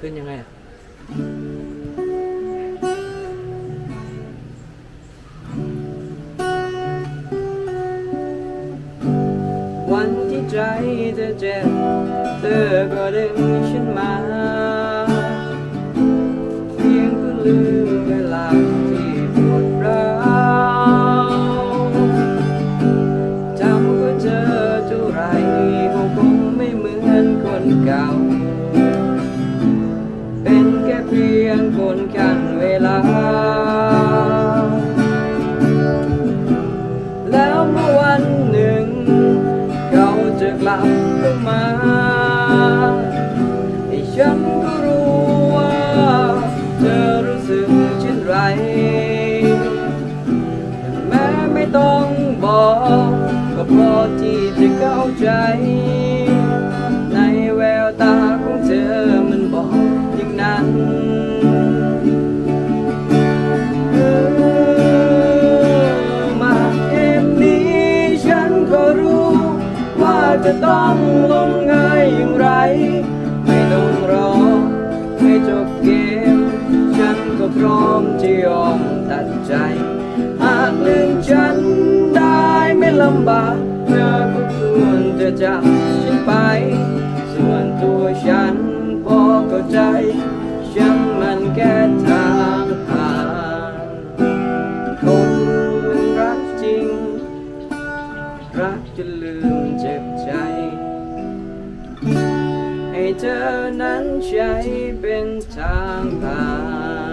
ขึ้นยังไงอะวันที่ใจเธอเจ็บเธอก็ดึงฉันมาเพียงเพื่อลืมเวลาที่ปวดร้าวจำว่าเจอเท่าไรก็คงไม่เหมือนคนเก่า พียงคนกันเวลา แล้วเมื่อวันหนึ่ง เขาจะกลับเข้ามาให้ฉันก็รู้ว่าเธอรู้สึกเช่นไร แม้ไม่ต้องบอก ก็พอที่จะเข้าใจ จะต้องลงง่ายอย่างไร ไม่ต้องรอให้จบเกม ฉันก็พร้อมจะยอมตัดใจ หากลืมฉันได้ไม่ลำบากเธอก็ควรจะจับฉันไป ส่วนตัวฉัน เธอนั้นใช้เป็นทางผ่าน